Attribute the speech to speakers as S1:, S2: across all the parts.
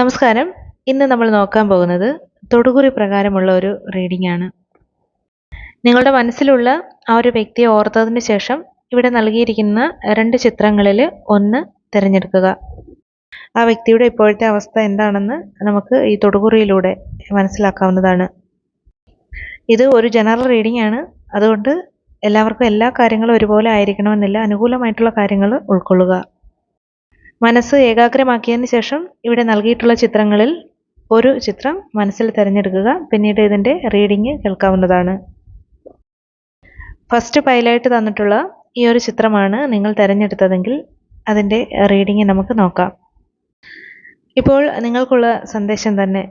S1: നമസ്കാരം. ഇന്ന് നമ്മൾ നോക്കാൻ പോകുന്നത് തൊടുകുറി പ്രകാരമുള്ള ഒരു റീഡിംഗ് ആണ്. നിങ്ങളുടെ മനസ്സിലുള്ള ആ ഒരു വ്യക്തിയെ ഓർത്തതിന് ശേഷം ഇവിടെ നൽകിയിരിക്കുന്ന രണ്ട് ചിത്രങ്ങളിൽ ഒന്ന് തിരഞ്ഞെടുക്കുക. ആ വ്യക്തിയുടെ ഇപ്പോഴത്തെ അവസ്ഥ എന്താണെന്ന് നമുക്ക് ഈ തൊടുകുറിയിലൂടെ മനസ്സിലാക്കാവുന്നതാണ്. ഇത് ഒരു ജനറൽ റീഡിംഗ് ആണ്. അതുകൊണ്ട് എല്ലാവർക്കും എല്ലാ കാര്യങ്ങളും ഒരുപോലെ ആയിരിക്കണമെന്നില്ല. അനുകൂലമായിട്ടുള്ള കാര്യങ്ങൾ ഉൾക്കൊള്ളുക. മനസ്സ് ഏകാഗ്രമാക്കിയതിന് ശേഷം ഇവിടെ നൽകിയിട്ടുള്ള ചിത്രങ്ങളിൽ ഒരു ചിത്രം മനസ്സിൽ തിരഞ്ഞെടുക്കുക. പിന്നീട് ഇതിന്റെ റീഡിങ് കേൾക്കാവുന്നതാണ്. ഫസ്റ്റ് പൈലായിട്ട് തന്നിട്ടുള്ള ഈ ഒരു ചിത്രമാണ് നിങ്ങൾ തിരഞ്ഞെടുത്തതെങ്കിൽ അതിന്റെ റീഡിങ് നമുക്ക് നോക്കാം. ഇപ്പോൾ നിങ്ങൾക്കുള്ള സന്ദേശം തന്നെ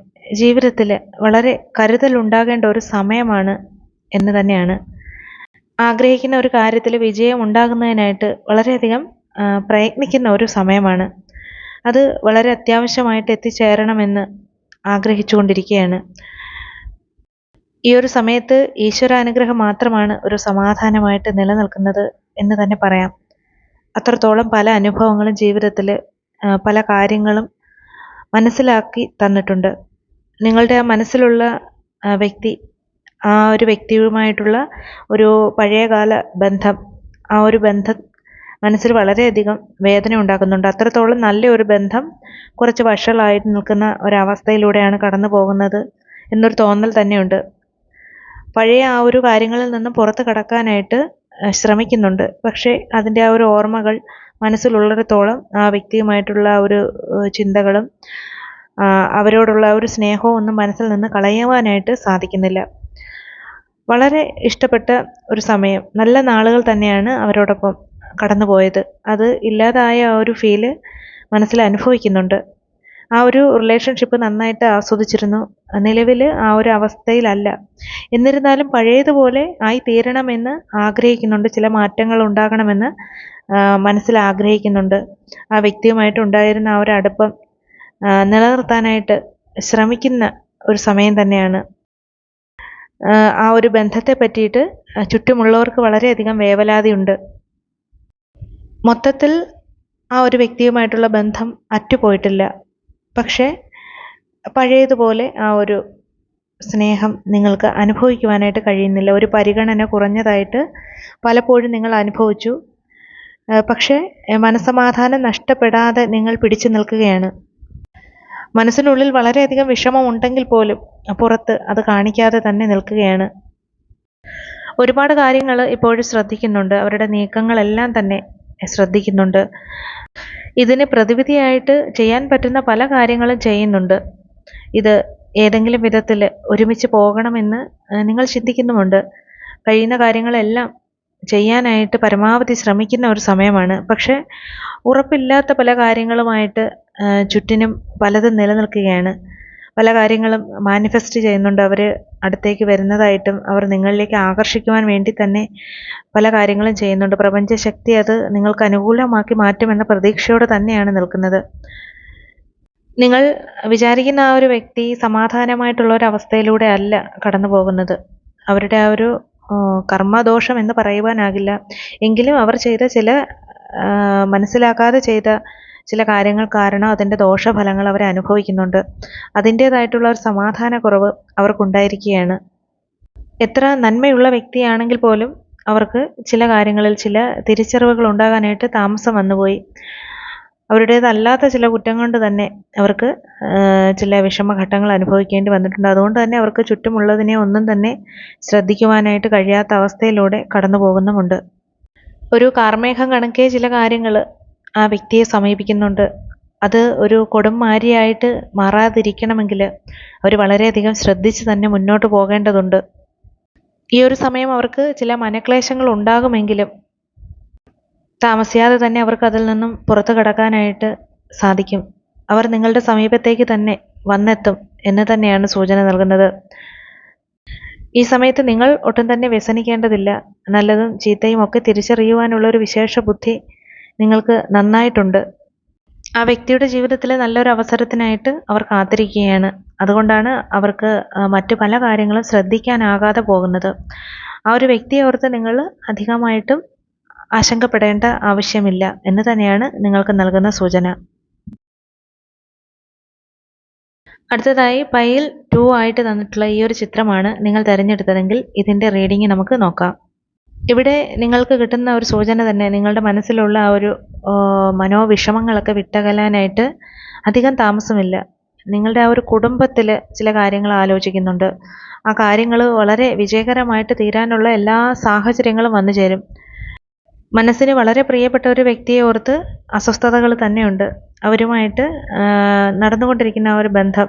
S1: ജീവിതത്തിൽ വളരെ കരുതൽ ഉണ്ടാകേണ്ട ഒരു സമയമാണ് എന്ന് തന്നെയാണ്. ആഗ്രഹിക്കുന്ന ഒരു കാര്യത്തിൽ വിജയം ഉണ്ടാകുന്നതിനായിട്ട് വളരെയധികം പ്രയത്നിക്കുന്ന ഒരു സമയമാണ്. അത് വളരെ അത്യാവശ്യമായിട്ട് എത്തിച്ചേരണമെന്ന് ആഗ്രഹിച്ചുകൊണ്ടിരിക്കുകയാണ്. ഈ ഒരു സമയത്ത് ഈശ്വരാനുഗ്രഹം മാത്രമാണ് ഒരു സമാധാനമായിട്ട് നിലനിൽക്കുന്നത് എന്ന് തന്നെ പറയാം. അത്രത്തോളം പല അനുഭവങ്ങളും ജീവിതത്തിൽ പല കാര്യങ്ങളും മനസ്സിലാക്കി തന്നിട്ടുണ്ട്. നിങ്ങളുടെ ആ മനസ്സിലുള്ള വ്യക്തി ആ ഒരു വ്യക്തിയുമായിട്ടുള്ള ഒരു പഴയകാല ബന്ധം ആ ഒരു ബന്ധം മനസ്സിൽ വളരെയധികം വേദന ഉണ്ടാക്കുന്നുണ്ട്. അത്രത്തോളം നല്ലൊരു ബന്ധം കുറച്ച് വഷളായിട്ട് നിൽക്കുന്ന ഒരവസ്ഥയിലൂടെയാണ് കടന്നു പോകുന്നത് എന്നൊരു തോന്നൽ തന്നെയുണ്ട്. പഴയ ആ ഒരു കാര്യങ്ങളിൽ നിന്നും പുറത്ത് കടക്കാനായിട്ട് ശ്രമിക്കുന്നുണ്ട്. പക്ഷേ അതിന്റെ ആ ഒരു ഓർമ്മകൾ മനസ്സിലുള്ളിടത്തോളം ആ വ്യക്തിയുമായിട്ടുള്ള ഒരു ചിന്തകളും അവരോടുള്ള ഒരു സ്നേഹവും ഒന്നും മനസ്സിൽ നിന്ന് കളയുവാനായിട്ട് സാധിക്കുന്നില്ല. വളരെ ഇഷ്ടപ്പെട്ട ഒരു സമയം. നല്ല നാളുകൾ തന്നെയാണ് അവരോടൊപ്പം കടന്നുപോയത്. അത് ഇല്ലാതായ ആ ഒരു ഫീൽ മനസ്സിൽ അനുഭവിക്കുന്നുണ്ട്. ആ ഒരു റിലേഷൻഷിപ്പ് നന്നായിട്ട് ആസ്വദിച്ചിരുന്നു. നിലവിൽ ആ ഒരു അവസ്ഥയിലല്ല. എന്നിരുന്നാലും പഴയതുപോലെ ആയി തീരണമെന്ന് ആഗ്രഹിക്കുന്നുണ്ട്. ചില മാറ്റങ്ങൾ ഉണ്ടാകണമെന്ന് മനസ്സിൽ ആഗ്രഹിക്കുന്നുണ്ട്. ആ വ്യക്തിയുമായിട്ട് ഉണ്ടായിരുന്ന ആ ഒരു അടുപ്പം നിലനിർത്താനായിട്ട് ശ്രമിക്കുന്ന ഒരു സമയം തന്നെയാണ്. ആ ഒരു ബന്ധത്തെ പറ്റിയിട്ട് ചുറ്റുമുള്ളവർക്ക് വളരെയധികം വേവലാതിയുണ്ട്. മൊത്തത്തിൽ ആ ഒരു വ്യക്തിയുമായിട്ടുള്ള ബന്ധം അറ്റുപോയിട്ടില്ല. പക്ഷേ പഴയതുപോലെ ആ ഒരു സ്നേഹം നിങ്ങൾക്ക് അനുഭവിക്കുവാനായിട്ട് കഴിയുന്നില്ല. ഒരു പരിഗണന കുറഞ്ഞതായിട്ട് പലപ്പോഴും നിങ്ങൾ അനുഭവിച്ചു. പക്ഷേ മനസമാധാനം നഷ്ടപ്പെടാതെ നിങ്ങൾ പിടിച്ചു നിൽക്കുകയാണ്. മനസ്സിനുള്ളിൽ വളരെയധികം വിഷമം ഉണ്ടെങ്കിൽ പോലും പുറത്ത് അത് കാണിക്കാതെ തന്നെ നിൽക്കുകയാണ്. ഒരുപാട് കാര്യങ്ങൾ ഇപ്പോഴും ശ്രദ്ധിക്കുന്നുണ്ട്. അവരുടെ നീക്കങ്ങളെല്ലാം തന്നെ ശ്രദ്ധിക്കുന്നുണ്ട്. ഇതിന് പ്രതിവിധിയായിട്ട് ചെയ്യാൻ പറ്റുന്ന പല കാര്യങ്ങളും ചെയ്യുന്നുണ്ട്. ഇത് ഏതെങ്കിലും വിധത്തിൽ ഒരുമിച്ച് പോകണമെന്ന് നിങ്ങൾ ചിന്തിക്കുന്നുമുണ്ട്. കഴിയുന്ന കാര്യങ്ങളെല്ലാം ചെയ്യാനായിട്ട് പരമാവധി ശ്രമിക്കുന്ന ഒരു സമയമാണ്. പക്ഷേ ഉറപ്പില്ലാത്ത പല കാര്യങ്ങളുമായിട്ട് ചുറ്റിനും പലതും നിലനിൽക്കുകയാണ്. പല കാര്യങ്ങളും മാനിഫെസ്റ്റ് ചെയ്യുന്നുണ്ട്. അവർ അടുത്തേക്ക് വരുന്നതായിട്ടും അവർ നിങ്ങളിലേക്ക് ആകർഷിക്കുവാൻ വേണ്ടി തന്നെ പല കാര്യങ്ങളും ചെയ്യുന്നുണ്ട്. പ്രപഞ്ചശക്തി അത് നിങ്ങൾക്ക് അനുകൂലമാക്കി മാറ്റുമെന്ന പ്രതീക്ഷയോടെ തന്നെയാണ് നിൽക്കുന്നത്. നിങ്ങൾ വിചാരിക്കുന്ന ആ ഒരു വ്യക്തി സമാധാനമായിട്ടുള്ള ഒരു അവസ്ഥയിലൂടെ അല്ല കടന്നു പോകുന്നത്. അവരുടെ ആ ഒരു കർമ്മദോഷം എന്ന് പറയുവാനാകില്ല. എങ്കിലും അവർ ചെയ്ത ചില മനസ്സിലാക്കാതെ ചെയ്ത ചില കാര്യങ്ങൾ കാരണം അതിന്റെ ദോഷഫലങ്ങൾ അവർ അനുഭവിക്കുന്നുണ്ട്. അതിന്റേതായിട്ടുള്ള ഒരു സമാധാനക്കുറവ് അവർക്കുണ്ടായിരിക്കുകയാണ്. എത്ര നന്മയുള്ള വ്യക്തിയാണെങ്കിൽ പോലും അവർക്ക് ചില കാര്യങ്ങളിൽ ചില തിരിച്ചറിവുകൾ ഉണ്ടാകാനായിട്ട് താമസം വന്നുപോയി. അവരുടേതല്ലാത്ത ചില കുറ്റം കൊണ്ട് തന്നെ അവർക്ക് ചില വിഷമഘട്ടങ്ങൾ അനുഭവിക്കേണ്ടി വന്നിട്ടുണ്ട്. അതുകൊണ്ട് തന്നെ അവർക്ക് ചുറ്റുമുള്ളതിനെ ഒന്നും തന്നെ ശ്രദ്ധിക്കുവാനായിട്ട് കഴിയാത്ത അവസ്ഥയിലൂടെ കടന്നു പോകുന്നുമുണ്ട് ഒരു കാർമേഘം കണക്കേ ചില കാര്യങ്ങൾ ആ വ്യക്തിയെ സമീപിക്കുന്നുണ്ട്. അത് ഒരു കൊടുംമാരിയായിട്ട് മാറാതിരിക്കണമെങ്കിൽ അവർ വളരെയധികം ശ്രദ്ധിച്ച് തന്നെ മുന്നോട്ട് പോകേണ്ടതുണ്ട്. ഈ ഒരു സമയം അവർക്ക് ചില മനക്ലേശങ്ങൾ ഉണ്ടാകുമെങ്കിലും താമസിയാതെ തന്നെ അവർക്ക് അതിൽ നിന്നും പുറത്തു കടക്കാനായിട്ട് സാധിക്കും. അവർ നിങ്ങളുടെ സമീപത്തേക്ക് തന്നെ വന്നെത്തും എന്ന് തന്നെയാണ് സൂചന നൽകുന്നത്. ഈ സമയത്ത് നിങ്ങൾ ഒട്ടും തന്നെ വ്യസനിക്കേണ്ടതില്ല. നല്ലതും ചീത്തയും ഒക്കെ തിരിച്ചറിയുവാനുള്ള ഒരു വിശേഷ ബുദ്ധി നിങ്ങൾക്ക് നന്നായിട്ടുണ്ട്. ആ വ്യക്തിയുടെ ജീവിതത്തിലെ നല്ലൊരു അവസരത്തിനായിട്ട് അവർ കാത്തിരിക്കുകയാണ്. അതുകൊണ്ടാണ് അവർക്ക് മറ്റു പല കാര്യങ്ങളും ശ്രദ്ധിക്കാനാകാതെ പോകുന്നത്. ആ ഒരു വ്യക്തിയെ ഓർത്ത് നിങ്ങൾ അധികമായിട്ടും ആശങ്കപ്പെടേണ്ട ആവശ്യമില്ല എന്ന് തന്നെയാണ് നിങ്ങൾക്ക് നൽകുന്ന സൂചന. അടുത്തതായി പൈൽ ടു ആയിട്ട് തന്നിട്ടുള്ള ഈ ഒരു ചിത്രമാണ് നിങ്ങൾ തിരഞ്ഞെടുത്തതെങ്കിൽ ഇതിന്റെ റീഡിംഗ് നമുക്ക് നോക്കാം. ഇവിടെ നിങ്ങൾക്ക് കിട്ടുന്ന ഒരു സൂചന തന്നെ നിങ്ങളുടെ മനസ്സിലുള്ള ആ ഒരു മനോവിഷമങ്ങളൊക്കെ വിട്ടകലാനായിട്ട് അധികം താമസമില്ല. നിങ്ങളുടെ ആ ഒരു കുടുംബത്തിൽ ചില കാര്യങ്ങൾ ആലോചിക്കുന്നുണ്ട്. ആ കാര്യങ്ങൾ വളരെ വിജയകരമായിട്ട് തീരാനുള്ള എല്ലാ സാഹചര്യങ്ങളും വന്നു ചേരും. മനസ്സിന് വളരെ പ്രിയപ്പെട്ട ഒരു വ്യക്തിയെ ഓർത്ത് അസ്വസ്ഥതകൾ തന്നെയുണ്ട്. അവരുമായിട്ട് നടന്നുകൊണ്ടിരിക്കുന്ന ആ ഒരു ബന്ധം.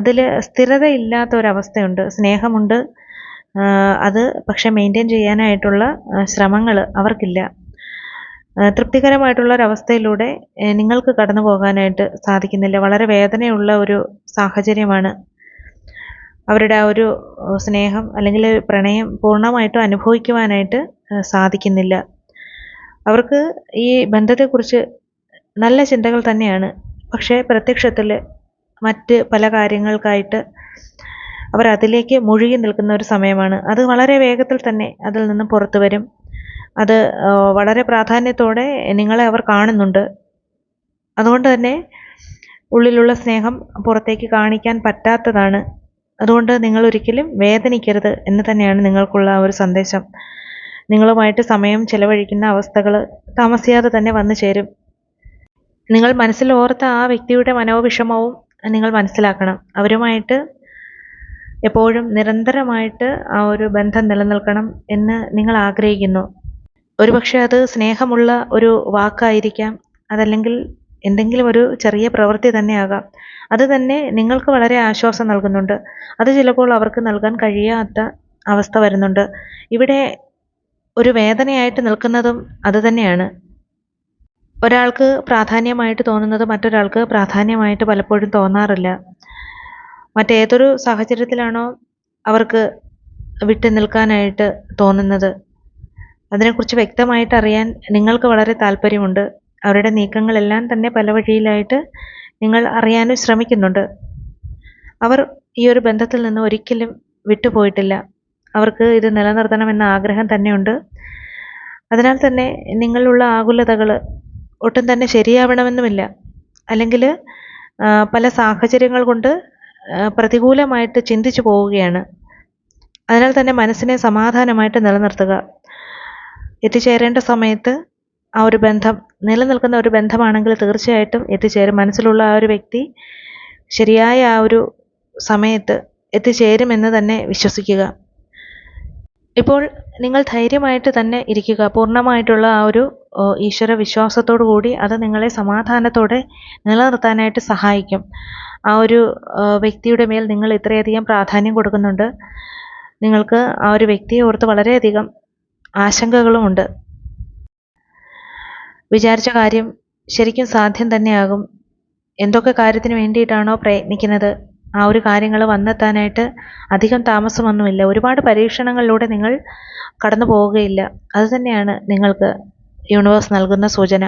S1: അതിൽ സ്ഥിരതയില്ലാത്ത ഒരവസ്ഥയുണ്ട് സ്നേഹമുണ്ട്. അത് പക്ഷെ മെയിന്റെയിൻ ചെയ്യാനായിട്ടുള്ള ശ്രമങ്ങൾ അവർക്കില്ല. തൃപ്തികരമായിട്ടുള്ള ഒരവസ്ഥയിലൂടെ നിങ്ങൾക്ക് കടന്നു പോകാനായിട്ട് സാധിക്കുന്നില്ല. വളരെ വേദനയുള്ള ഒരു സാഹചര്യമാണ് അവരുടെ ആ ഒരു സ്നേഹം അല്ലെങ്കിൽ പ്രണയം പൂർണമായിട്ടും അനുഭവിക്കുവാനായിട്ട് സാധിക്കുന്നില്ല. അവർക്ക് ഈ ബന്ധത്തെക്കുറിച്ച് നല്ല ചിന്തകൾ തന്നെയാണ്. പക്ഷേ പ്രത്യക്ഷത്തിൽ മറ്റ് പല കാര്യങ്ങൾക്കായിട്ട് അവർ അതിലേക്ക് മുഴുകി നിൽക്കുന്ന ഒരു സമയമാണ്. അത് വളരെ വേഗത്തിൽ തന്നെ അതിൽ നിന്ന് പുറത്തു വരും. അത് വളരെ പ്രാധാന്യത്തോടെ നിങ്ങളെ അവർ കാണുന്നുണ്ട്. അതുകൊണ്ട് തന്നെ ഉള്ളിലുള്ള സ്നേഹം പുറത്തേക്ക് കാണിക്കാൻ പറ്റാത്തതാണ്. അതുകൊണ്ട് നിങ്ങൾ ഒരിക്കലും വേദനിക്കരുത് എന്ന് തന്നെയാണ് നിങ്ങൾക്കുള്ള ഒരു സന്ദേശം. നിങ്ങളുമായിട്ട് സമയം ചെലവഴിക്കുന്ന അവസ്ഥകൾ താമസിയാതെ തന്നെ വന്നു ചേരും. നിങ്ങൾ മനസ്സിൽ ഓർത്ത ആ വ്യക്തിയുടെ മനോവിഷമവും നിങ്ങൾ മനസ്സിലാക്കണം. അവരുമായിട്ട് എപ്പോഴും നിരന്തരമായിട്ട് ആ ഒരു ബന്ധം നിലനിൽക്കണം എന്ന് നിങ്ങൾ ആഗ്രഹിക്കുന്നു. ഒരുപക്ഷെ അത് സ്നേഹമുള്ള ഒരു വാക്കായിരിക്കാം അതല്ലെങ്കിൽ എന്തെങ്കിലും ഒരു ചെറിയ പ്രവൃത്തി തന്നെയാകാം അത് തന്നെ നിങ്ങൾക്ക് വളരെ ആശ്വാസം നൽകുന്നുണ്ട്. അത് ചിലപ്പോൾ അവർക്ക് നൽകാൻ കഴിയാത്ത അവസ്ഥ വരുന്നുണ്ട്. ഇവിടെ ഒരു വേദനയായിട്ട് നിൽക്കുന്നതും അത് തന്നെയാണ്. ഒരാൾക്ക് പ്രാധാന്യമായിട്ട് തോന്നുന്നത് മറ്റൊരാൾക്ക് പ്രാധാന്യമായിട്ട് പലപ്പോഴും തോന്നാറില്ല. മറ്റേതൊരു സാഹചര്യത്തിലാണോ അവർക്ക് വിട്ടു നിൽക്കാനായിട്ട് തോന്നുന്നത്? അതിനെക്കുറിച്ച് വ്യക്തമായിട്ട് അറിയാൻ നിങ്ങൾക്ക് വളരെ താല്പര്യമുണ്ട് അവരുടെ നീക്കങ്ങളെല്ലാം തന്നെ പല വഴിയിലായിട്ട് നിങ്ങൾ അറിയാനും ശ്രമിക്കുന്നുണ്ട്. അവർ ഈ ഒരു ബന്ധത്തിൽ നിന്ന് ഒരിക്കലും വിട്ടുപോയിട്ടില്ല അവർക്ക് ഇത് നിലനിർത്തണമെന്ന ആഗ്രഹം തന്നെയുണ്ട്. അതിനാൽ തന്നെ നിങ്ങളുള്ള ആകുലതകൾ ഒട്ടും തന്നെ ശരിയാവണമെന്നുമില്ല. അല്ലെങ്കിൽ പല സാഹചര്യങ്ങൾ കൊണ്ട് പ്രതികൂലമായിട്ട് ചിന്തിച്ചു പോവുകയാണ്. അതിനാൽ തന്നെ മനസ്സിനെ സമാധാനമായിട്ട് നിലനിർത്തുക. എത്തിച്ചേരേണ്ട സമയത്ത് ആ ഒരു ബന്ധം നിലനിൽക്കുന്ന ഒരു ബന്ധമാണെങ്കിൽ തീർച്ചയായിട്ടും എത്തിച്ചേരും. മനസ്സിലുള്ള ആ ഒരു വ്യക്തി ശരിയായ ആ ഒരു സമയത്ത് എത്തിച്ചേരുമെന്ന് തന്നെ വിശ്വസിക്കുക. ഇപ്പോൾ നിങ്ങൾ ധൈര്യമായിട്ട് തന്നെ ഇരിക്കുക. പൂർണമായിട്ടുള്ള ആ ഒരു ഈശ്വര വിശ്വാസത്തോടു കൂടി അത് നിങ്ങളെ സമാധാനത്തോടെ നിലനിർത്താനായിട്ട് സഹായിക്കും. ആ ഒരു വ്യക്തിയുടെ മേൽ നിങ്ങൾ ഇത്രയധികം പ്രാധാന്യം കൊടുക്കുന്നുണ്ട്. നിങ്ങൾക്ക് ആ ഒരു വ്യക്തിയെ ഓർത്ത് വളരെയധികം ആശങ്കകളുമുണ്ട്. വിചാരിച്ച കാര്യം ശരിക്കും സാധ്യം തന്നെയാകും. എന്തൊക്കെ കാര്യത്തിന് വേണ്ടിയിട്ടാണോ പ്രയത്നിക്കുന്നത്? ആ ഒരു കാര്യങ്ങൾ വന്നെത്താനായിട്ട് അധികം താമസമൊന്നുമില്ല. ഒരുപാട് പരീക്ഷണങ്ങളിലൂടെ നിങ്ങൾ കടന്നു പോവുകയില്ല അതുതന്നെയാണ് നിങ്ങൾക്ക് യൂണിവേഴ്സ് നൽകുന്ന സൂചന.